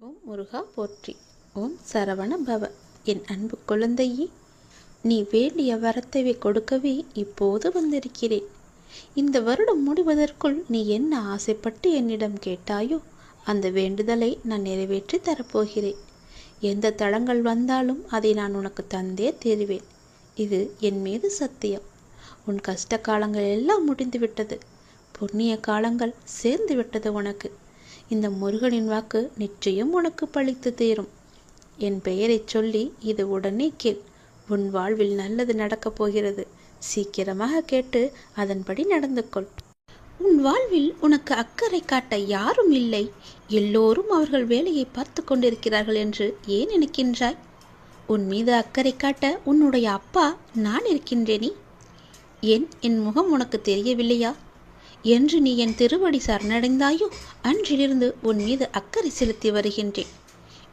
ஓம் முருகா போற்றி. ஓம் சரவண பவ என் அன்பு குழந்தையே நீ வேண்டிய வரத்தை கொடுக்கவே இப்போது வந்திருக்கிறேன். இந்த வருடம் முடிவதற்குள் நீ என்ன ஆசைப்பட்டு என்னிடம் கேட்டாயோ அந்த வேண்டுதலை நான் நிறைவேற்றி தரப்போகிறேன். எந்த தடங்கள் வந்தாலும் அதை நான் உனக்கு தந்தே தருவேன். இது என் மீது சத்தியம். உன் கஷ்ட காலங்கள் எல்லாம் முடிந்து விட்டது புண்ணிய காலங்கள் சேர்ந்து விட்டது உனக்கு. இந்த முருகனின் வாக்கு நிச்சயம் உனக்கு பழித்து தீரும். என் பெயரைச் சொல்லி இது உடனே கேள். உன் வாழ்வில் நல்லது நடக்கப் போகிறது. சீக்கிரமாக கேட்டு அதன்படி நடந்து கொள் உன் வாழ்வில் உனக்கு அக்கறை காட்ட யாரும் இல்லை. எல்லோரும் அவர்கள் வேலையை பார்த்து கொண்டிருக்கிறார்கள் என்று ஏன் நினைக்கின்றாய்? உன் மீது அக்கறை காட்ட உன்னுடைய அப்பா நான் இருக்கின்றேனே? ஏன் என் முகம் உனக்கு தெரியவில்லையா? என்று நீ என் திருவடி சரணடைந்தாயோ? அன்றிலிருந்து உன் மீது அக்கறை செலுத்தி வருகின்றேன்.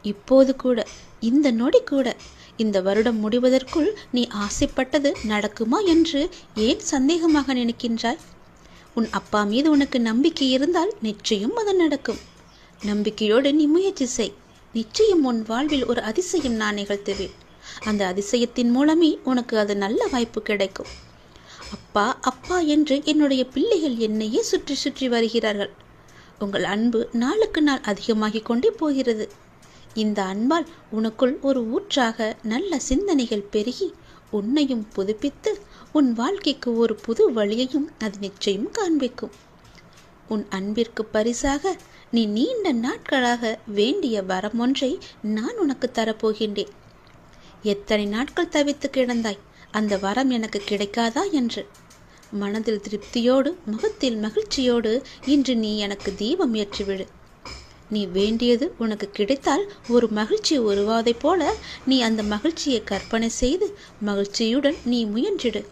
இப்போது கூட இந்த நொடி கூட இந்த வருடம் முடிவதற்குள் நீ ஆசைப்பட்டது நடக்குமா என்று ஏன் சந்தேகமாக நினைக்கின்றாய்? உன் அப்பா மீது உனக்கு நம்பிக்கை இருந்தால் நிச்சயம் அது நடக்கும். நம்பிக்கையோடு நீ முயற்சி செய். நிச்சயம் உன் வாழ்வில் ஒரு அதிசயம் நான் நிகழ்த்துவேன். அந்த அதிசயத்தின் மூலமே உனக்கு அது நல்ல வாய்ப்பு கிடைக்கும். அப்பா அப்பா என்று என்னுடைய பிள்ளைகள் என்னையே சுற்றி சுற்றி வருகிறார்கள். உங்கள் அன்பு நாளுக்கு நாள் அதிகமாகிக் கொண்டே போகிறது. இந்த அன்பால் உனக்குள் ஒரு ஊற்றாக நல்ல சிந்தனைகள் பெருகி உன்னையும் புதுப்பித்து உன் வாழ்க்கைக்கு ஒரு புது வழியையும் அது நிச்சயம் காண்பிக்கும். உன் அன்பிற்கு பரிசாக நீ நீண்ட நாட்களாக வேண்டிய வரம் ஒன்றை நான் உனக்கு தரப்போகின்றேன். எத்தனை நாட்கள் தவித்து கிடந்தாய்? அந்த வரம் எனக்கு கிடைக்காதா என்று. மனதில் திருப்தியோடு முகத்தில் மகிழ்ச்சியோடு இன்று நீ எனக்கு தீபம் ஏற்றிவிடு நீ வேண்டியது உனக்கு கிடைத்தால் ஒரு மகிழ்ச்சி உருவாதைப் போல நீ அந்த மகிழ்ச்சியை கற்பனை செய்து மகிழ்ச்சியுடன் நீ முயன்றிடு.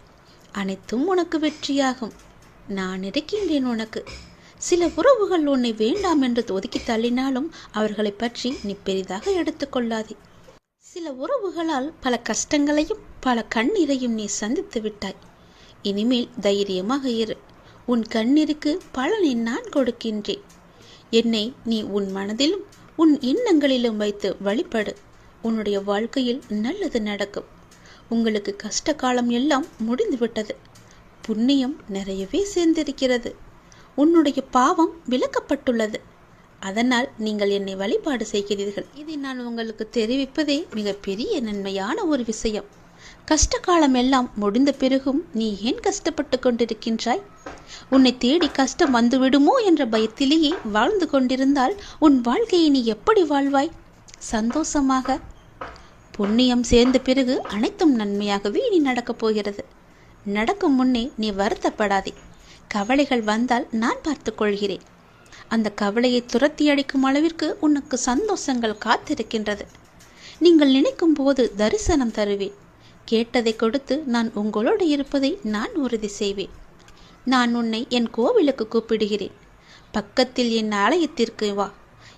அனைத்தும் உனக்கு வெற்றியாகும். நான் இருக்கின்றேன் உனக்கு. சில உறவுகள் உன்னை வேண்டாம் என்று ஒதுக்கி தள்ளினாலும் அவர்களை பற்றி நீ பெரிதாக எடுத்துக்கொள்ளாதே சில உறவுகளால் பல கஷ்டங்களையும் பல கண்ணீரையும் நீ சந்தித்து விட்டாய். இனிமேல் தைரியமாக இரு. உன் கண்ணீருக்கு பலனை நான் கொடுக்கின்றேன். என்னை நீ உன் மனதிலும் உன் எண்ணங்களிலும் வைத்து வழிபடு. உன்னுடைய வாழ்க்கையில் நல்லது நடக்கும். உங்களுக்கு கஷ்ட காலம் எல்லாம் முடிந்துவிட்டது. புண்ணியம் நிறையவே சேர்ந்திருக்கிறது. உன்னுடைய பாவம் விளக்கப்பட்டுள்ளது அதனால் நீங்கள் என்னை வழிபாடு செய்கிறீர்கள். இதை நான் உங்களுக்கு தெரிவிப்பதே மிகப்பெரிய நன்மையான ஒரு விஷயம். கஷ்ட காலம் எல்லாம் முடிந்த பிறகும் நீ ஏன் கஷ்டப்பட்டு கொண்டிருக்கின்றாய்? உன்னை தேடி கஷ்டம் வந்துவிடுமோ என்ற பயத்திலேயே வாழ்ந்து கொண்டிருந்தால் உன் வாழ்க்கையை நீ எப்படி வாழ்வாய்? சந்தோஷமாக. புண்ணியம் சேர்ந்த பிறகு அனைத்தும் நன்மையாகவே நீ நடக்கப் போகிறது. நடக்கும் முன்னே நீ வருத்தப்படாதே. கவலைகள் வந்தால் நான் பார்த்துக்கொள்கிறேன் அந்த கவலையை துரத்தி அடிக்கும் அளவிற்கு உனக்கு சந்தோஷங்கள் காத்திருக்கின்றது. நீங்கள் நினைக்கும் போது தரிசனம் தருவேன். கேட்டதை கொடுத்து நான் உங்களோடு இருப்பதை நான் உறுதி செய்வேன். நான் உன்னை என் கோவிலுக்கு கூப்பிடுகிறேன். பக்கத்தில் என் ஆலயத்திற்கு வா.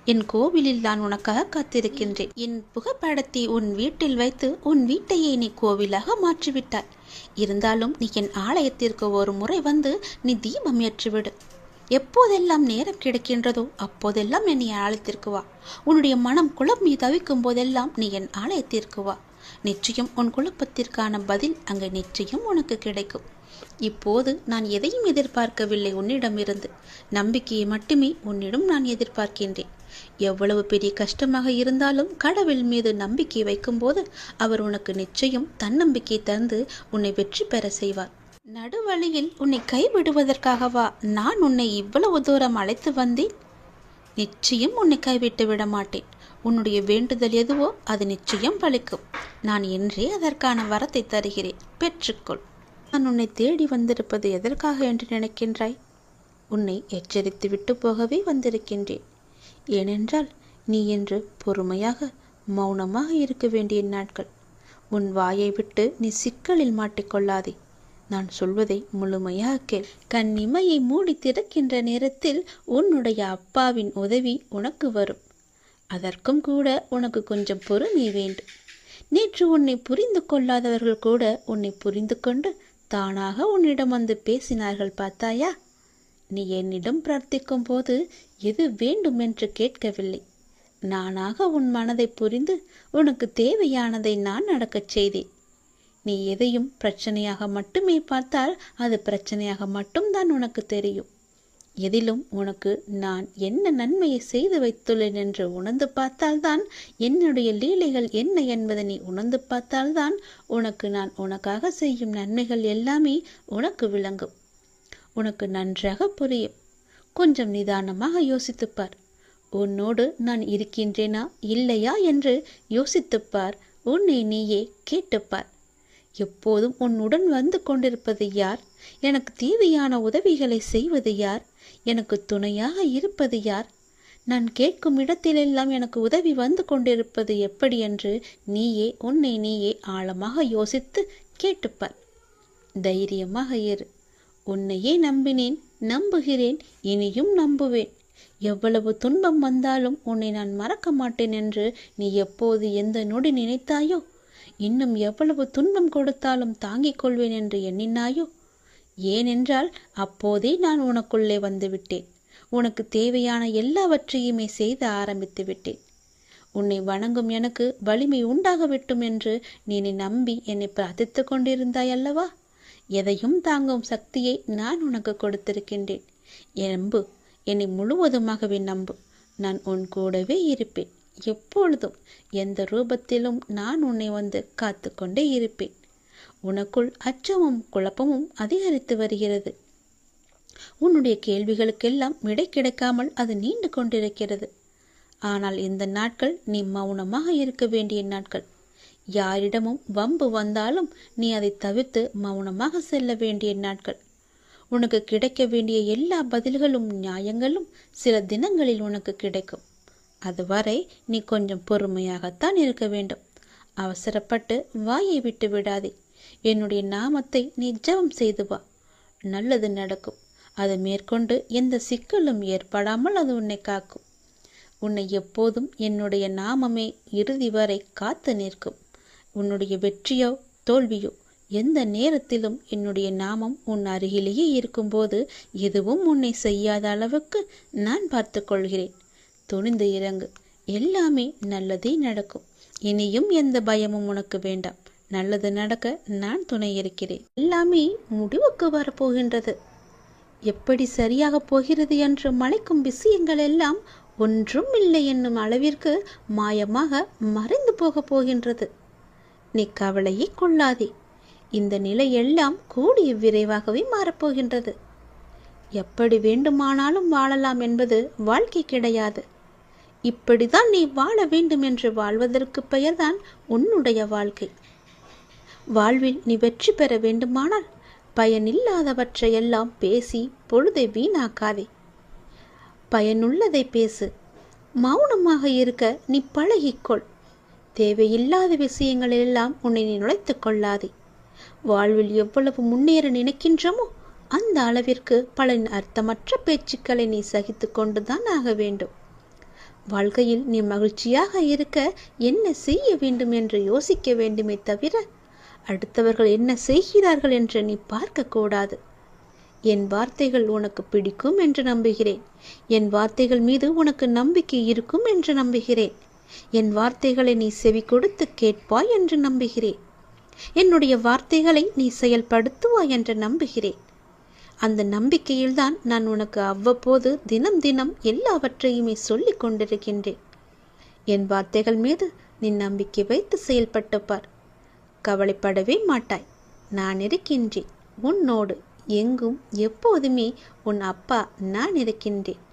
என் கோவிலில் நான் உனக்காக காத்திருக்கின்றேன். என் புகைப்படத்தை உன் வீட்டில் வைத்து உன் வீட்டையே நீ கோவிலாக மாற்றிவிட்டாய். இருந்தாலும் நீ என் ஆலயத்திற்கு ஒரு முறை வந்து நீ தீபம் ஏற்றிவிடு. எப்போதெல்லாம் நேரம் கிடைக்கின்றதோ அப்போதெல்லாம் என்னை ஆலயத்திற்கு வா. உன்னுடைய மனம் குழம்பி தவிக்கும் போதெல்லாம் நீ என் ஆலயத்திற்கு வா. நிச்சயம் உன் குழப்பத்திற்கான பதில் அங்கு நிச்சயம் உனக்கு கிடைக்கும். இப்போது நான் எதையும் எதிர்பார்க்கவில்லை உன்னிடமிருந்து. நம்பிக்கையை மட்டுமே உன்னிடம் நான் எதிர்பார்க்கின்றேன். எவ்வளவு பெரிய கஷ்டமாக இருந்தாலும் கடவுள் மீது நம்பிக்கை வைக்கும்போது அவர் உனக்கு நிச்சயம் தன்னம்பிக்கை தந்து உன்னை வெற்றி பெற செய்வார். நடுவழியில் உன்னை கைவிடுவதற்காகவா நான் உன்னை இவ்வளவு தூரம் அழைத்து வந்தேன்? நிச்சயம் உன்னை கைவிட்டு விட மாட்டேன். உன்னுடைய வேண்டுதல் எதுவோ அது நிச்சயம் பலிக்கும் நான் என்றே அதற்கான வரத்தை தருகிறேன். பெற்றுக்கொள். நான் உன்னை தேடி வந்திருப்பது எதற்காக என்று நினைக்கின்றாய்? உன்னை எச்சரித்து விட்டு போகவே வந்திருக்கின்றேன். ஏனென்றால் நீ என்று பொறுமையாக மௌனமாக இருக்க வேண்டிய நாட்கள். உன் வாயை விட்டு நீ சிக்கலில் மாட்டிக்கொள்ளாதே. நான் சொல்வதை முழுமையாக கேள். கண்ணிமையை மூடி திறக்கின்ற நேரத்தில் உன்னுடைய அப்பாவின் உதவி உனக்கு வரும். அதற்கும் கூட உனக்கு கொஞ்சம் பொறுமை வேண்டும். நேற்று உன்னை புரிந்து கொள்ளாதவர்கள் கூட உன்னை புரிந்து கொண்டு தானாக உன்னிடம் வந்து பேசினார்கள் பார்த்தாயா? நீ என்னிடம் பிரார்த்திக்கும் போது எது வேண்டும் என்று கேட்கவில்லை. நானாக உன் மனதை புரிந்து உனக்கு தேவையானதை நான் நடக்கச் செய்தேன். நீ எதையும் பிரச்சனையாக மட்டுமே பார்த்தால் அது பிரச்சனையாக மட்டும்தான் உனக்கு தெரியும். எதிலும் உனக்கு நான் என்ன நன்மையை செய்து வைத்துள்ளேன் என்று உணர்ந்து பார்த்தால்தான் என்னுடைய லீலைகள் என்ன என்பதை நீ உணர்ந்து பார்த்தால்தான் உனக்கு நான் உனக்காக செய்யும் நன்மைகள் எல்லாமே உனக்கு விளங்கும். உனக்கு நன்றாக புரியும். கொஞ்சம் நிதானமாக யோசித்துப்பார். உன்னோடு நான் இருக்கின்றேனா இல்லையா என்று யோசித்துப்பார். உன்னை நீயே கேட்டுப்பார். எப்போதும் உன்னுடன் வந்து கொண்டிருப்பது யார்? எனக்கு தேவையான உதவிகளை செய்வது யார்? எனக்கு துணையாக இருப்பது யார்? நான் கேட்கும் இடத்திலெல்லாம் எனக்கு உதவி வந்து கொண்டிருப்பது எப்படி என்று நீயே உன்னை நீயே ஆழமாக யோசித்து கேட்டுப்பார். தைரியமாக இரு. உன்னையே நம்பினேன் நம்புகிறேன் இனியும் நம்புவேன். எவ்வளவு துன்பம் வந்தாலும் உன்னை நான் மறக்க மாட்டேன் என்று நீ எப்போது எந்த நொடி நினைத்தாயோ இன்னும் எவ்வளவு துன்பம் கொடுத்தாலும் தாங்கிக் கொள்வேன் என்று எண்ணினாயோ? ஏனென்றால் அப்போதே நான் உனக்குள்ளே வந்துவிட்டேன். உனக்கு தேவையான எல்லாவற்றையுமே செய்து ஆரம்பித்து விட்டேன். உன்னை வணங்கும் எனக்கு வலிமை உண்டாகவிட்டும் என்று நீ நம்பி என்னை பிரார்த்தித்து கொண்டிருந்தாய் அல்லவா? எதையும் தாங்கும் சக்தியை நான் உனக்கு கொடுத்திருக்கின்றேன். நம்பு என்னை முழுவதுமாகவே நம்பு. நான் உன் கூடவே இருப்பேன். எப்பொழுதும் எந்த ரூபத்திலும் நான் உன்னை வந்து காத்து கொண்டே இருப்பேன். உனக்குள் அச்சமும் குழப்பமும் அதிகரித்து வருகிறது. உன்னுடைய கேள்விகளுக்கெல்லாம் விடை கிடைக்காமல் அது நீண்டு கொண்டிருக்கிறது. ஆனால் இந்த நாட்கள் நீ மௌனமாக இருக்க வேண்டிய நாட்கள். யாரிடமும் வம்பு வந்தாலும் நீ அதை தவிர்த்து மௌனமாக செல்ல வேண்டிய நாட்கள். உனக்கு கிடைக்க வேண்டிய எல்லா பதில்களும் நியாயங்களும் சில தினங்களில் உனக்கு கிடைக்கும். அதுவரை நீ கொஞ்சம் பொறுமையாகத்தான் இருக்க வேண்டும். அவசரப்பட்டு வாயை விட்டு விடாதே. என்னுடைய நாமத்தை நீ ஜபம் செய்து வா. நல்லது நடக்கும். அது மேற்கொண்டு எந்த சிக்கலும் ஏற்படாமல் அது உன்னை காக்கும். உன்னை எப்போதும் என்னுடைய நாமமே இறுதி வரை காத்து நிற்கும். உன்னுடைய வெற்றியோ தோல்வியோ எந்த நேரத்திலும் என்னுடைய நாமம் உன் அருகிலேயே இருக்கும்போது எதுவும் உன்னை செய்யாத அளவுக்கு நான் பார்த்துக்கொள்கிறேன் துணிந்து இறங்கு. எல்லாமே நல்லதே நடக்கும். இனியும் எந்த பயமும் உனக்கு வேண்டாம். நல்லது நடக்க நான் துணை இருக்கிறேன். எல்லாமே முடிவுக்கு வரப்போகின்றது. எப்படி சரியாக போகிறது என்று மலைக்கும் விஷயங்கள் எல்லாம் ஒன்றும் இல்லை என்னும் அளவிற்கு மாயமாக மறைந்து போகப் போகின்றது. நீ கவலையை கொள்ளாதே. இந்த நிலை எல்லாம் கூடிய விரைவாகவே மாறப்போகின்றது. எப்படி வேண்டுமானாலும் வாழலாம் என்பது வாழ்க்கை கிடையாது. இப்படிதான் நீ வாழ வேண்டும் என்று வாழ்வதற்கு பெயர்தான் உன்னுடைய வாழ்க்கை. வாழ்வில் நீ வெற்றி பெற வேண்டுமானால் பயனில்லாதவற்றையெல்லாம் பேசி பொழுதை வீணாக்காதே. பயனுள்ளதை பேசு. மௌனமாக இருக்க நீ பழகிக்கொள். தேவையில்லாத விஷயங்களெல்லாம் உன்னை நீ நுழைத்து கொள்ளாதே. வாழ்வில் எவ்வளவு முன்னேற நினைக்கின்றமோ அந்த அளவிற்கு பல அர்த்தமற்ற பேச்சுக்களை நீ சகித்து கொண்டுதான் ஆக வேண்டும். வாழ்க்கையில் நீ மகிழ்ச்சியாக இருக்க என்ன செய்ய வேண்டும் என்று யோசிக்க வேண்டுமே தவிர அடுத்தவர்கள் என்ன செய்கிறார்கள் என்று நீ பார்க்கக்கூடாது. என் வார்த்தைகள் உனக்கு பிடிக்கும் என்று நம்புகிறேன். என் வார்த்தைகள் மீது உனக்கு நம்பிக்கை இருக்கும் என்று நம்புகிறேன். என் வார்த்தைகளை நீ செவி கொடுத்து கேட்பாய் என்று நம்புகிறேன். என்னுடைய வார்த்தைகளை நீ செயல்படுத்துவாய் என்று நம்புகிறேன். அந்த நம்பிக்கையில்தான் நான் உனக்கு அவ்வப்போது தினம் தினம் எல்லாவற்றையுமே சொல்லிக் கொண்டிருக்கின்றேன். என் வார்த்தைகள் மீது நீ நம்பிக்கை வைத்து செயல்பட்டு பார். கவலைப்படவே மாட்டாய். நான் இருக்கின்றேன். உன்னோடு எங்கும் எப்போதுமே உன் அப்பா நான் இருக்கின்றேன்.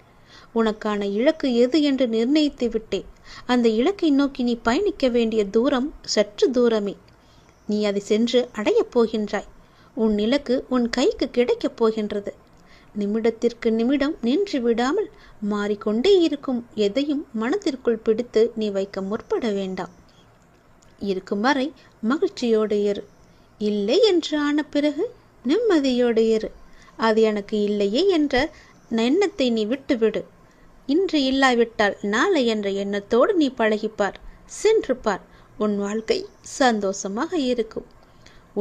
உனக்கான இலக்கு எது என்று நிர்ணயித்து விட்டேன். அந்த இலக்கை நோக்கி நீ பயணிக்க வேண்டிய தூரம் சற்று தூரமே. நீ அதை சென்று அடையப் போகின்றாய். உன் இலக்கு உன் கைக்கு கிடைக்கப் போகின்றது. நிமிடத்திற்கு நிமிடம் நின்று விடாமல் மாறிக்கொண்டே இருக்கும் எதையும் மனத்திற்குள் பிடித்து நீ வைக்க முற்பட வேண்டாம். இருக்கும் வரை மகிழ்ச்சியோடு இரு. இல்லை என்று ஆன பிறகு நிம்மதியோடு இரு. அது எனக்கு இல்லையே என்ற எண்ணத்தை நீ விட்டுவிடு. இன்று இல்லாவிட்டால் நாளை என்ற எண்ணத்தோடு நீ பழகிப்பார் சென்று பார் உன் வாழ்க்கை சந்தோஷமாக இருக்கும்.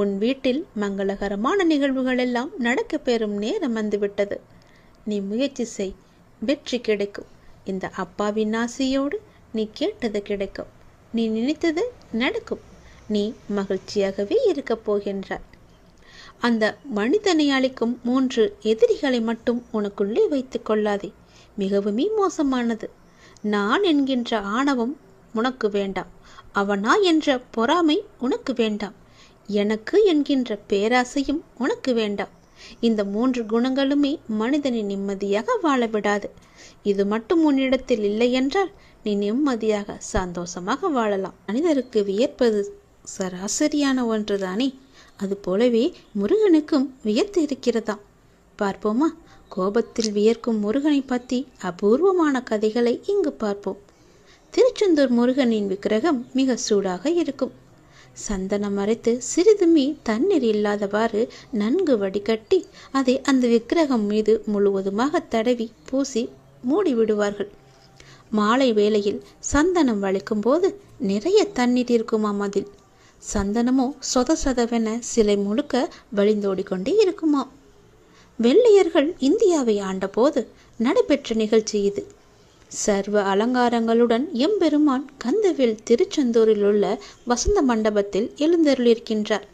உன் வீட்டில் மங்களகரமான நிகழ்வுகள் எல்லாம் நடக்க பெறும் நேரம் வந்துவிட்டது. நீ முயற்சி செய். வெற்றி கிடைக்கும். இந்த அப்பாவின் ஆசையோடு நீ கேட்டது கிடைக்கும். நீ நினைத்தது நடக்கும். நீ மகிழ்ச்சியாகவே இருக்கப் போகின்றாய். அந்த மனிதனை அளிக்கும் மூன்று எதிரிகளை மட்டும் உனக்குள்ளே வைத்துக் கொள்ளாதே. மிகவுமே மோசமானது. நான் என்கின்ற ஆணவம் உனக்கு வேண்டாம். அவனா என்ற பொறாமை உனக்கு வேண்டாம். எனக்கு என்கின்ற பேராசையும் உனக்கு வேண்டாம். இந்த மூன்று குணங்களுமே மனிதனை நிம்மதியாக வாழ விடாது இது மட்டும் உன்னிடத்தில் இல்லை என்றால் நீ நிம்மதியாக சந்தோஷமாக வாழலாம். மனிதருக்கு வியப்பது சராசரியான ஒன்றுதானே? அது போலவே முருகனுக்கும் வியத்து இருக்கிறதாம். பார்ப்போமா? கோபத்தில் வியர்க்கும் முருகனை பற்றி அபூர்வமான கதைகளை இங்கு பார்ப்போம். திருச்செந்தூர் முருகனின் விக்கிரகம் மிக சூடாக இருக்கும். சந்தனம் அரைத்து சிறிதுமே தண்ணீர் இல்லாதவாறு நன்கு வடிகட்டி அதை அந்த விக்கிரகம் மீது முழுவதுமாக தடவி பூசி மூடி விடுவார்கள். மாலை வேளையில் சந்தனம் வலிக்கும் போது நிறைய தண்ணீர் இருக்குமாம் அதில். சந்தனமோ சொத சொதவென சிலை முழுக்க வழிந்தோடிக்கொண்டே இருக்குமாம். வெள்ளையர்கள் இந்தியாவை ஆண்டபோது நடைபெற்ற நிகழ்ச்சி இது. சர்வ அலங்காரங்களுடன் எம்பெருமான் கந்தவில் திருச்செந்தூரில் உள்ள வசந்த மண்டபத்தில் எழுந்தருளிருக்கின்றார்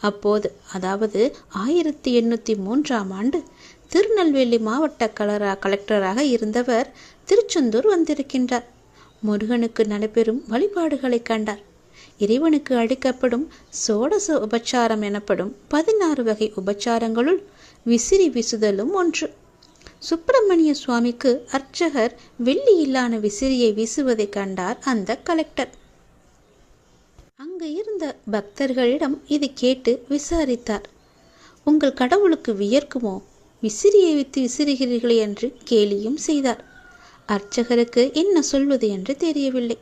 அப்போது அதாவது ஆயிரத்தி எண்ணூற்றி மூன்றாம் ஆண்டு திருநெல்வேலி மாவட்ட கலரா கலெக்டராக இருந்தவர் திருச்செந்தூர் வந்திருக்கின்றார். முருகனுக்கு நடைபெறும் வழிபாடுகளை கண்டார். இறைவனுக்கு அளிக்கப்படும் சோடச உபச்சாரம் எனப்படும் பதினாறு வகை உபச்சாரங்களுள் விசிறி விசுதலும் ஒன்று. சுப்பிரமணிய சுவாமிக்கு அர்ச்சகர் வெள்ளியில்லான விசிறியை வீசுவதை கண்டார் அந்த கலெக்டர். அங்கு இருந்த பக்தர்களிடம் இதை கேட்டு விசாரித்தார். உங்கள் கடவுளுக்கு வியர்க்குமோ? விசிறியை வித்து விசிறுகிறீர்களே என்று கேலியும் செய்தார். அர்ச்சகருக்கு என்ன சொல்வது என்று தெரியவில்லை.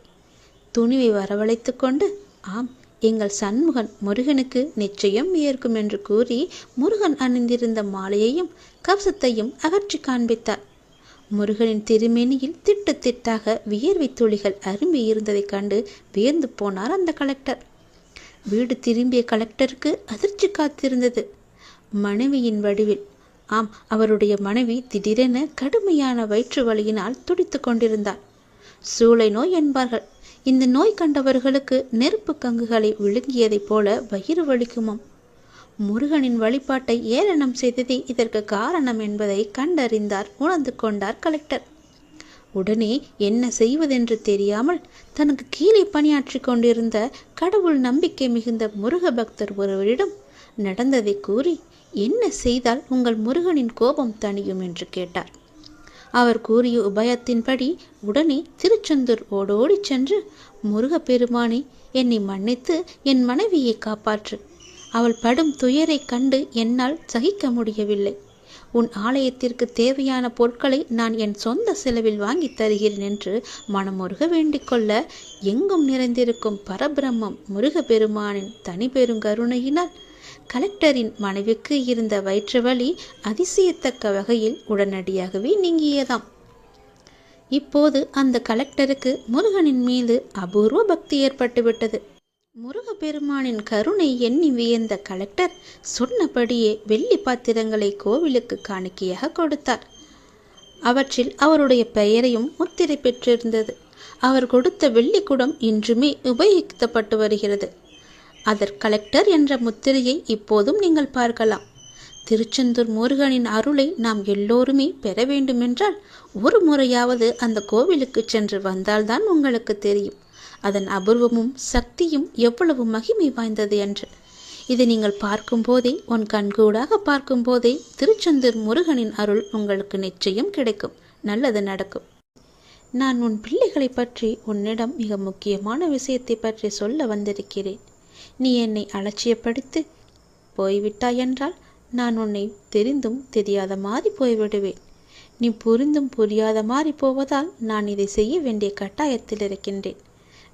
துணிவை வரவழைத்து கொண்டு ஆம் எங்கள் சண்முகன் முருகனுக்கு நிச்சயம் ஏற்கும் என்று கூறி முருகன் அணிந்திருந்த மாலையையும் கவசத்தையும் அகற்றி காண்பித்தார். முருகனின் திருமேனியில் திட்டு திட்டாக வியர்வை துளிகள் அரும்பி இருந்ததைக் கண்டு வியந்து போனார் அந்த கலெக்டர் வீடு திரும்பிய கலெக்டருக்கு அதிர்ச்சி காத்திருந்தது. மனைவியின் வடிவில் ஆம் அவருடைய மனைவி திடீரென கடுமையான வயிற்று வலியினால் துடித்து கொண்டிருந்தார். சூளை நோய் என்பார்கள். இந்த நோய் கண்டவர்களுக்கு நெருப்பு கங்குகளை விழுங்கியதைப் போல வயிறு வலிக்குமாம். முருகனின் வழிபாட்டை ஏளனம் செய்ததே இதற்கு காரணம் என்பதை கண்டறிந்தார் உணர்ந்து கொண்டார் கலெக்டர். உடனே என்ன செய்வதென்று தெரியாமல் தனக்கு கீழே பணியாற்றி கொண்டிருந்த கடவுள் நம்பிக்கை மிகுந்த முருக பக்தர் ஒருவரிடம் நடந்ததை கூறி என்ன செய்தால் உங்கள் முருகனின் கோபம் தணியும்? என்று கேட்டார். அவர் கூறிய உபயத்தின்படி உடனே திருச்செந்தூர் ஓடோடி சென்று முருகப்பெருமானே என்னை மன்னித்து என் மனைவியை காப்பாற்று. அவள் படும் துயரைக் கண்டு என்னால் சகிக்க முடியவில்லை. உன் ஆலயத்திற்கு தேவையான பொருட்களை நான் என் சொந்த செலவில் வாங்கி தருகிறேன் என்று மனமுருக வேண்டிக்கொள்ள எங்கும் நிறைந்திருக்கும் பரபிரம்மம் முருகப்பெருமானின் தனி பெருங்கருணையினால் கலெக்டரின் மனைவிக்கு இருந்த வயிற்று வலி அதிசயத்தக்க வகையில் உடனடியாகவே நீங்கியதாம். இப்போது அந்த கலெக்டருக்கு முருகனின் மீது அபூர்வ பக்தி ஏற்பட்டுவிட்டது. முருகப்பெருமானின் கருணை எண்ணி வியந்த கலெக்டர் சொன்னபடியே வெள்ளி பாத்திரங்களை கோவிலுக்கு காணிக்கையாக கொடுத்தார். அவற்றில் அவருடைய பெயரையும் முத்திரை பெற்றிருந்தது. அவர் கொடுத்த வெள்ளிக்குடம் இன்றுமே உபயோகிக்கப்பட்டு வருகிறது. அதர் கலெக்டர் என்ற முத்திரையை இப்போதும் நீங்கள் பார்க்கலாம். திருச்செந்தூர் முருகனின் அருளை நாம் எல்லோருமே பெற வேண்டுமென்றால் ஒரு முறையாவது அந்த கோவிலுக்கு சென்று வந்தால்தான் உங்களுக்கு தெரியும். அதன் அபூர்வமும் சக்தியும் எவ்வளவு மகிமை வாய்ந்தது என்று. இதை நீங்கள் பார்க்கும்போதே உன் கண்கூடாக பார்க்கும்போதே திருச்செந்தூர் முருகனின் அருள் உங்களுக்கு நிச்சயம் கிடைக்கும். நல்லது நடக்கும். நான் உன் பிள்ளைகளை பற்றி உன்னிடம் மிக முக்கியமான விஷயத்தை பற்றி சொல்ல வந்திருக்கிறேன். நீ என்னை அலட்சியப்படுத்தி போய்விட்டாய் என்றால் நான் உன்னை தெரிந்தும் தெரியாத மாதிரி போய்விடுவேன். நீ புரிந்தும் புரியாத மாதிரி போவதால் நான் இதை செய்ய வேண்டிய கட்டாயத்தில் இருக்கின்றேன்.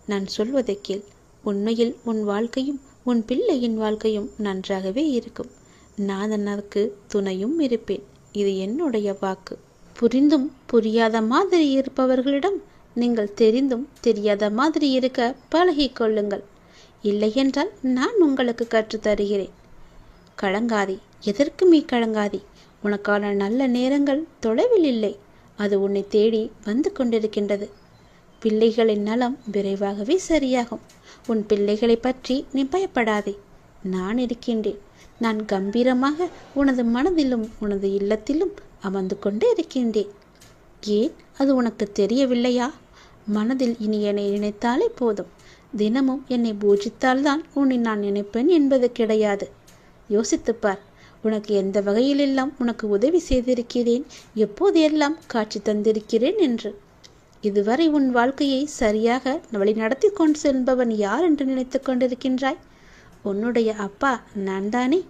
நான் சொல்வதை கேள். உண்மையில் உன் வாழ்க்கையும் உன் பிள்ளையின் வாழ்க்கையும் நன்றாகவே இருக்கும். நான் அதற்கு துணையும் இருப்பேன். இது என்னுடைய வாக்கு. புரிந்தும் புரியாத மாதிரி இருப்பவர்களிடம் நீங்கள் தெரிந்தும் தெரியாத மாதிரி இருக்க பழகிக்கொள்ளுங்கள். கொள்ளுங்கள் இல்லையென்றால் நான் உங்களுக்கு கற்றுத் தருகிறேன் கலங்காதி எதற்குமே கலங்காதி? உனக்கான நல்ல நேரங்கள் தொலைவில் இல்லை. அது உன்னை தேடி வந்து கொண்டிருக்கின்றது. பிள்ளைகளின் நலம் விரைவாகவே சரியாகும். உன் பிள்ளைகளை பற்றி நீ பயப்படாதே. நான் இருக்கின்றேன். நான் கம்பீரமாக உனது மனதிலும் உனது இல்லத்திலும் அமர்ந்து கொண்டு இருக்கின்றேன். ஏன்? அது உனக்கு தெரியவில்லையா? மனதில் இனி என்னை நினைத்தாலே போதும். தினமும் என்னை பூஜித்தால்தான் உன்னை நான் நினைப்பேன் என்பது கிடையாது. யோசித்துப்பார் உனக்கு எந்த வகையிலெல்லாம் உனக்கு உதவி செய்திருக்கிறேன் எப்போது எல்லாம் காட்சி தந்திருக்கிறேன் என்று. இதுவரை உன் வாழ்க்கையை சரியாக வழிநடத்தி கொண்டு செல்பவன் யார் என்று நினைத்து கொண்டிருக்கின்றாய்? உன்னுடைய அப்பா நான் தானே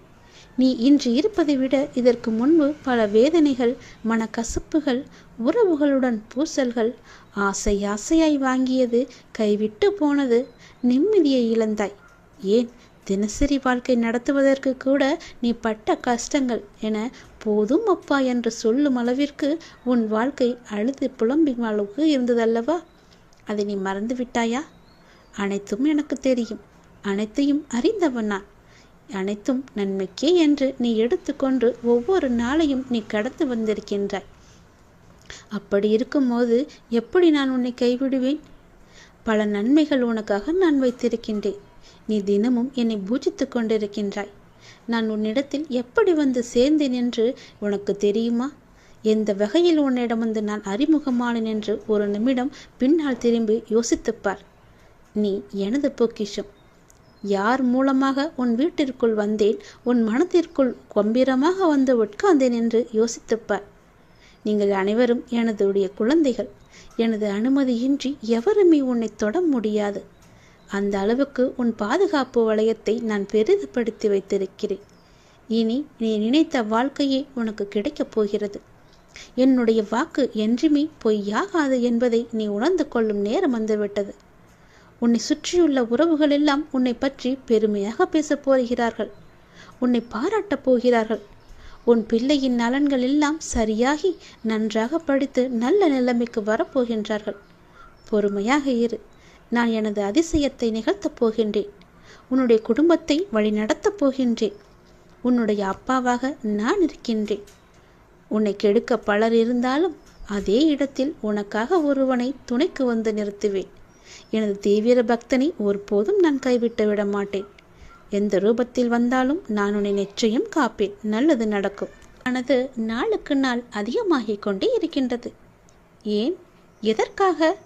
நீ இன்று இருப்பதை விட இதற்கு முன்பு பல வேதனைகள் மனக்கசப்புகள் உறவுகளுடன் பூசல்கள் ஆசை ஆசையாய் வாங்கியது கைவிட்டு போனது நிம்மதியை இழந்தாய். ஏன்? தினசரி வாழ்க்கை நடத்துவதற்கு கூட நீ பட்ட கஷ்டங்கள் என போதும் அப்பா என்று சொல்லும் அளவிற்கு உன் வாழ்க்கை அழுது புலம்பின் அளவுக்கு இருந்ததல்லவா? அதை நீ மறந்து விட்டாயா? அனைத்தும் எனக்கு தெரியும். அனைத்தையும் அறிந்தவன் நான். அனைத்தும் நன்மைக்கே என்று நீ எடுத்துக்கொண்டு ஒவ்வொரு நாளையும் நீ கடந்து வந்திருக்கின்றாய். அப்படி இருக்கும்போது எப்படி நான் உன்னை கைவிடுவேன்? பல நன்மைகள் உனக்காக நான் வைத்திருக்கின்றேன். நீ தினமும் என்னை பூஜித்து கொண்டிருக்கின்றாய். நான் உன்னிடத்தில் எப்படி வந்து சேர்ந்தேன் என்று உனக்கு தெரியுமா? எந்த வகையில் உன்னிடம் வந்து நான் அறிமுகமானேன் என்று ஒரு நிமிடம் பின்னால் திரும்பி யோசித்துப்பார் நீ எனது பொக்கிஷம். யார் மூலமாக உன் வீட்டிற்குள் வந்தேன்? உன் மனத்திற்குள் கம்பீரமாக வந்து உட்கார்ந்தேன் என்று யோசித்துப்பார் நீங்கள் அனைவரும் எனதுடைய குழந்தைகள். எனது அனுமதியின்றி எவருமே உன்னை தொட முடியாது. அந்த அளவுக்கு உன் பாதுகாப்பு வளையத்தை நான் பெரிதுபடுத்தி வைத்திருக்கிறேன். இனி நீ நினைத்த வாழ்க்கையே உனக்கு கிடைக்கப் போகிறது. என்னுடைய வாக்கு என்றுமே பொய்யாகாது என்பதை நீ உணர்ந்து கொள்ளும் நேரம் வந்துவிட்டது. உன்னை சுற்றியுள்ள உறவுகள் எல்லாம் உன்னை பற்றி பெருமையாக பேசப் போகிறார்கள். உன்னை பாராட்டப் போகிறார்கள். உன் பிள்ளையின் நலன்கள் எல்லாம் சரியாகி நன்றாக படித்து நல்ல நிலைமைக்கு வரப்போகின்றார்கள். பொறுமையாக இரு. நான் எனது அதிசயத்தை நிகழ்த்தப் போகின்றேன். உன்னுடைய குடும்பத்தை வழிநடத்தப் போகின்றேன். உன்னுடைய அப்பாவாக நான் இருக்கின்றேன். உன்னை கெடுக்க பலர் இருந்தாலும் அதே இடத்தில் உனக்காக ஒருவனை துணைக்கு வந்து நிறுத்துவேன். எனது தீவிர பக்தனை ஒருபோதும் நான் கைவிட்டு விட மாட்டேன். எந்த ரூபத்தில் வந்தாலும் நான் உன்னை நிச்சயம் காப்பேன். நல்லது நடக்கும். ஆனது நாளுக்கு நாள் அதிகமாகிக் கொண்டே இருக்கின்றது. ஏன்? எதற்காக?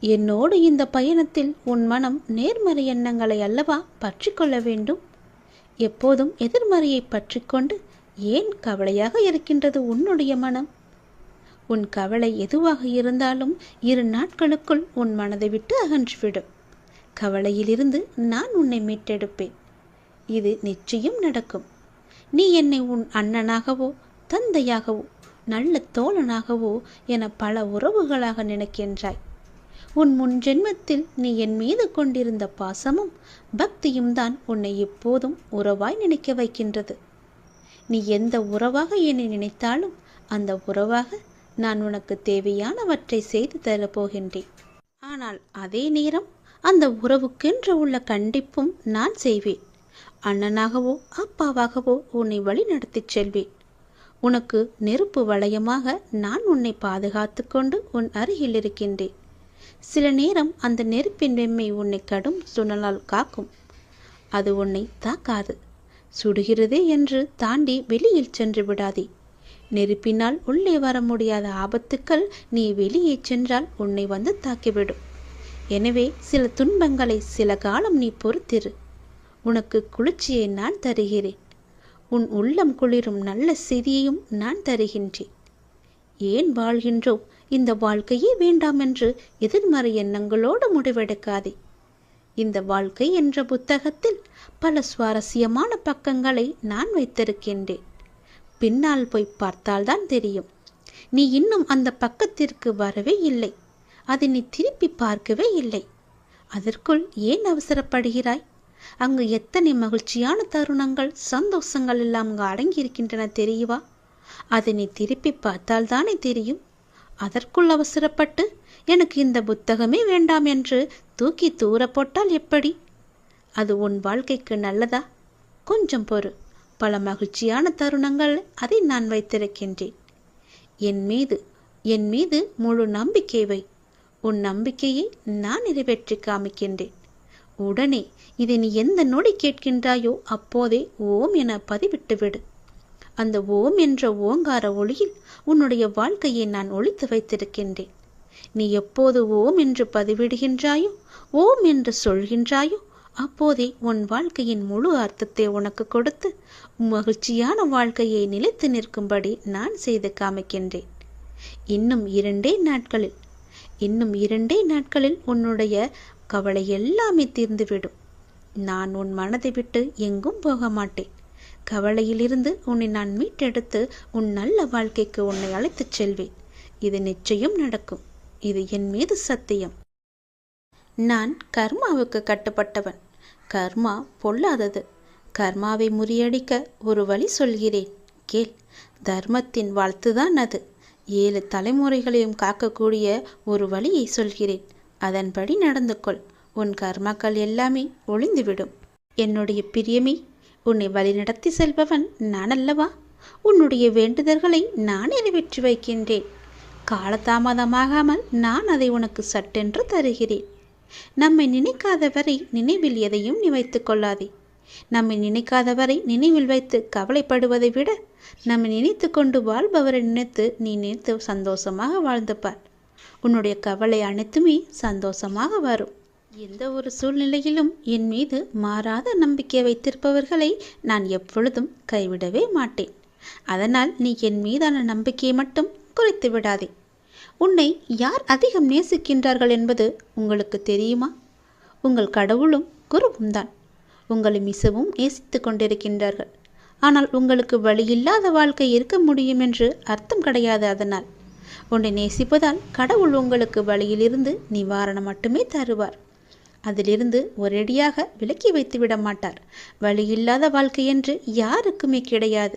என்னோடு இந்த பயணத்தில் உன் மனம் நேர்மறை எண்ணங்களை அல்லவா பற்றி கொள்ள வேண்டும்? எப்போதும் எதிர்மறையை பற்றி கொண்டு ஏன் கவலையாக இருக்கின்றது உன்னுடைய மனம்? உன் கவலை எதுவாக இருந்தாலும் இரு நாட்களுக்குள் உன் மனதை விட்டு அகன்றுவிடும். கவலையிலிருந்து நான் உன்னை மீட்டெடுப்பேன். இது நிச்சயம் நடக்கும். நீ என்னை உன் அண்ணனாகவோ தந்தையாகவோ நல்ல தோழனாகவோ என பல உறவுகளாக நினைக்கின்றாய். உன் முன் ஜென்மத்தில் நீ என் மீது கொண்டிருந்த பாசமும் பக்தியும் தான் உன்னை எப்போதும் உறவாய் நினைக்க வைக்கின்றது. நீ எந்த உறவாக என்னை நினைத்தாலும் அந்த உறவாக நான் உனக்கு தேவையானவற்றை செய்து தரப்போகின்றேன் ஆனால் அதே நேரம் அந்த உறவுக்கென்று உள்ள கண்டிப்பும் நான் செய்வேன். அண்ணனாகவோ அப்பாவாகவோ உன்னை வழி நடத்திச் செல்வேன். உனக்கு நெருப்பு வளையமாக நான் உன்னை பாதுகாத்து கொண்டு உன் அருகில் இருக்கின்றேன். சில நேரம் அந்த நெருப்பின் வெம்மை உன்னை கடும் சுழலால் காக்கும். அது உன்னை தாக்காது. சுடுகிறதே என்று தாண்டி வெளியில் சென்று விடாதே. நெருப்பினால் உள்ளே வர முடியாத ஆபத்துக்கள் நீ வெளியே சென்றால் உன்னை வந்து தாக்கிவிடும். எனவே சில துன்பங்களை சில காலம் நீ பொறுத்திரு. உனக்கு குளிர்ச்சியை நான் தருகிறேன். உன் உள்ளம் குளிரும் நல்ல செய்தியையும் நான் தருகின்றேன். ஏன் வாழ்கின்றோம் இந்த வாழ்க்கையே வேண்டாம் என்று எதிர்மறை எண்ணங்களோடு முடிவெடுக்காதே. இந்த வாழ்க்கை என்ற புத்தகத்தில் பல சுவாரஸ்யமான பக்கங்களை நான் வைத்திருக்கின்றேன். பின்னால் போய் பார்த்தால்தான் தெரியும். நீ இன்னும் அந்த பக்கத்திற்கு வரவே இல்லை. அதை நீ திருப்பி பார்க்கவே இல்லை. அதற்குள் ஏன் அவசரப்படுகிறாய்? அங்கு எத்தனை மகிழ்ச்சியான தருணங்கள் சந்தோஷங்கள் எல்லாம் அங்கு அடங்கியிருக்கின்றன தெரியவா அதை நீ திருப்பி பார்த்தால்தானே தெரியும். அதற்குள் அவசரப்பட்டு எனக்கு இந்த புத்தகமே வேண்டாம் என்று தூக்கி தூர போட்டால் எப்படி? அது உன் வாழ்க்கைக்கு நல்லதா? கொஞ்சம் பொறு. பல மகிழ்ச்சியான தருணங்கள் அதை நான் வைத்திருக்கின்றேன். என் மீது என் மீது முழு நம்பிக்கை வை. உன் நம்பிக்கையை நான் நிறைவேற்றி காமிக்கின்றேன். உடனே இதை நீ எந்த நொடி கேட்கின்றாயோ அப்போதே ஓம் என பதிவிட்டு விடு அந்த ஓம் என்ற ஓங்கார ஒளியில் உன்னுடைய வாழ்க்கையை நான் ஒழித்து வைத்திருக்கின்றேன். நீ எப்போது ஓம் என்று பதிவிடுகின்றாயோ ஓம் என்று சொல்கின்றாயோ அப்போதே உன் வாழ்க்கையின் முழு அர்த்தத்தை உனக்கு கொடுத்து மகிழ்ச்சியான வாழ்க்கையை நிலைத்து நிற்கும்படி நான் செய்து காமிக்கின்றேன். இன்னும் இரண்டே நாட்களில் இன்னும் இரண்டே நாட்களில் உன்னுடைய கவலை எல்லாமே தீர்ந்துவிடும். நான் உன் மனதை விட்டு எங்கும் போக மாட்டேன். கவலையிலிருந்து உன்னை நான் மீட்டெடுத்து உன் நல்ல வாழ்க்கைக்கு உன்னை அழைத்துச் செல்வேன். இது நிச்சயம் நடக்கும். இது என் மீது சத்தியம். நான் கர்மாவுக்கு கட்டுப்பட்டவன். கர்மா பொல்லாதது. கர்மாவை முறியடிக்க ஒரு வழி சொல்கிறேன். கேள். தர்மத்தின் வாழ்த்துதான் அது. ஏழு தலைமுறைகளையும் காக்கக்கூடிய ஒரு வழியை சொல்கிறேன். அதன்படி நடந்து கொள் உன் கர்மாக்கள் எல்லாமே ஒளிந்துவிடும் என்னுடைய பிரியமே உன்னை வழிநடத்தி செல்பவன் நான் அல்லவா உன்னுடைய வேண்டுதல்களை நான் நிறைவேற்றி வைக்கின்றேன். காலதாமதமாகாமல் நான் அதை உனக்கு சட்டென்று தருகிறேன். நம்மை நினைக்காதவரை நினைவில் எதையும் நீ கொள்ளாதே. நம்மை நினைக்காதவரை நினைவில் வைத்து கவலைப்படுவதை விட நம்மை நினைத்து கொண்டு வாழ்பவரை நினைத்து நீ நினைத்து சந்தோஷமாக வாழ்ந்துப்பார். உன்னுடைய கவலை அனைத்துமே சந்தோஷமாக வரும். எந்த ஒரு சூழ்நிலையிலும் என் மீது மாறாத நம்பிக்கை வைத்திருப்பவர்களை நான் எப்பொழுதும் கைவிடவே மாட்டேன். அதனால் நீ என் மீதான நம்பிக்கையை மட்டும் குறைத்து விடாதே. உன்னை யார் அதிகம் நேசிக்கின்றார்கள் என்பது உங்களுக்கு தெரியுமா? உங்கள் கடவுளும் குருவும் தான். உங்களை மிசவும் நேசித்து கொண்டிருக்கின்றார்கள். ஆனால் உங்களுக்கு வழியில்லாத வாழ்க்கை இருக்க முடியும் என்று அர்த்தம் கிடையாது அதனால். உன்னை நேசிப்பதால் கடவுள் உங்களுக்கு வழியிலிருந்து நிவாரணம் மட்டுமே தருவார். அதிலிருந்து ஒரேடியாக விலக்கி வைத்து விட மாட்டார். வழியில்லாத வாழ்க்கை என்று யாருக்குமே கிடையாது.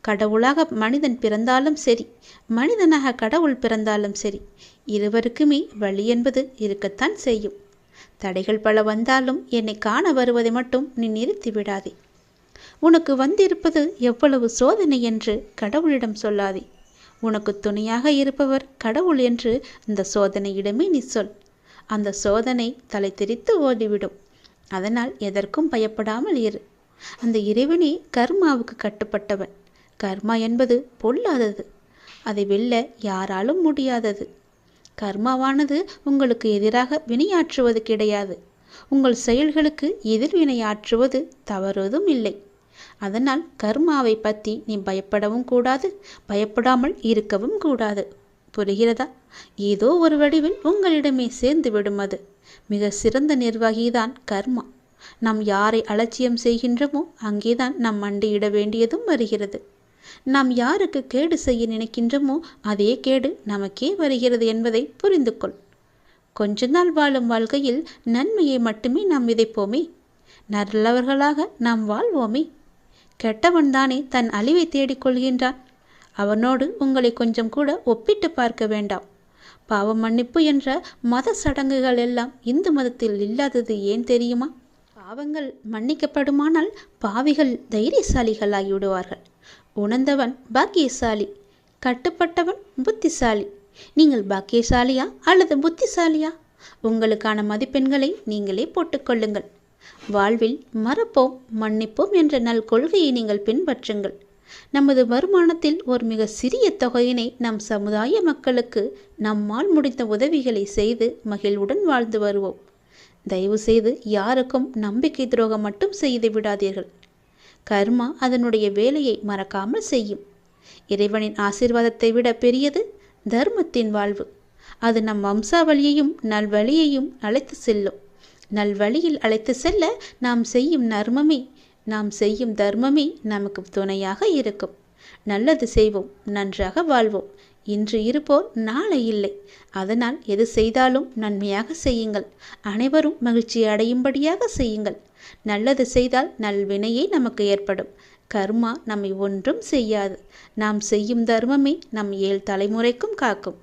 கடவுளாக மனிதன் பிறந்தாலும் சரி மனிதனாக கடவுள் பிறந்தாலும் சரி இருவருக்குமே வழி என்பது இருக்கத்தான் செய்யும். தடைகள் பல வந்தாலும் என்னை காண வருவதை மட்டும் நீ நிறுத்தி விடாதே. உனக்கு வந்திருப்பது எவ்வளவு சோதனை என்று கடவுளிடம் சொல்லாதே. உனக்கு துணையாக இருப்பவர் கடவுள் என்று இந்த சோதனையிடமே நீ சொல். அந்த சோதனை தலை திரித்து ஓடிவிடும். அதனால் எதற்கும் பயப்படாமல் இரு. அந்த இறைவனே கர்மாவுக்கு கட்டுப்பட்டவன். கர்மா என்பது பொல்லாதது. அதை வெல்ல யாராலும் முடியாதது. கர்மாவானது உங்களுக்கு எதிராக வினையாற்றுவது கிடையாது. உங்கள் செயல்களுக்கு எதிர்வினையாற்றுவது தவறுவதும் இல்லை. அதனால் கர்மாவை பற்றி நீ பயப்படவும் கூடாது. பயப்படாமல் இருக்கவும் கூடாது. புரிகிறதா? ஏதோ ஒரு வடிவில் உங்களிடமே சேர்ந்து விடும் அது. மிக சிறந்த நிர்வாகிதான் கர்மா. நாம் யாரை அலட்சியம் செய்கின்றோமோ அங்கேதான் நாம் மண்டியிட வேண்டியதும் வருகிறது. நாம் யாருக்கு கேடு செய்ய நினைக்கின்றோமோ அதே கேடு நமக்கே வருகிறது என்பதை புரிந்து கொள் கொஞ்ச நாள் வாழும் வாழ்க்கையில் நன்மையை மட்டுமே நாம் விதைப்போமே. நல்லவர்களாக நாம் வாழ்வோமே. கெட்டவன் தானே தன் அழிவை தேடிக்கொள்கின்றான். அவனோடு உங்களை கொஞ்சம் கூட ஒப்பிட்டு பார்க்க வேண்டாம். பாவ மன்னிப்பு என்ற மத சடங்குகள் எல்லாம் இந்து மதத்தில் இல்லாதது ஏன் தெரியுமா? பாவங்கள் மன்னிக்கப்படுமானால் பாவிகள் தைரியசாலிகள் ஆகிவிடுவார்கள். உணர்ந்தவன் பாக்கியசாலி கட்டுப்பட்டவன் புத்திசாலி. நீங்கள் பாக்கியசாலியா அல்லது புத்திசாலியா? உங்களுக்கான மதிப்பெண்களை நீங்களே போட்டுக்கொள்ளுங்கள் வாழ்வில் மறப்போம் மன்னிப்போம் என்ற நல் கொள்கையை நீங்கள் பின்பற்றுங்கள். நமது வருமானத்தில் ஒரு மிக சிறிய தொகையினை நம் சமுதாய மக்களுக்கு நம்மால் முடிந்த உதவிகளை செய்து மகிழ்வுடன் வாழ்ந்து வருவோம். தயவு செய்து யாருக்கும் நம்பிக்கை துரோகம் மட்டும் செய்து விடாதீர்கள். கர்மா அதனுடைய வேலையை மறக்காமல் செய்யும். இறைவனின் ஆசீர்வாதத்தை விட பெரியது தர்மத்தின் வாழ்வு. அது நம் வம்சாவளியையும் நல்வழியையும் அழைத்து செல்லும். நல்வழியில் அழைத்து செல்ல நாம் செய்யும் நர்மமே நாம் செய்யும் தர்மமே நமக்கு துணையாக இருக்கும். நல்லது செய்வோம் நன்றாக வாழ்வோம். இன்று இருப்போர் நாளை இல்லை. அதனால் எது செய்தாலும் நன்மையாக செய்யுங்கள். அனைவரும் மகிழ்ச்சி அடையும்படியாக செய்யுங்கள். நல்லது செய்தால் நல்வினையே நமக்கு ஏற்படும். கர்மா நம்மை ஒன்றும் செய்யாது. நாம் செய்யும் தர்மமே நம் ஏழு தலைமுறைக்கும் காக்கும்.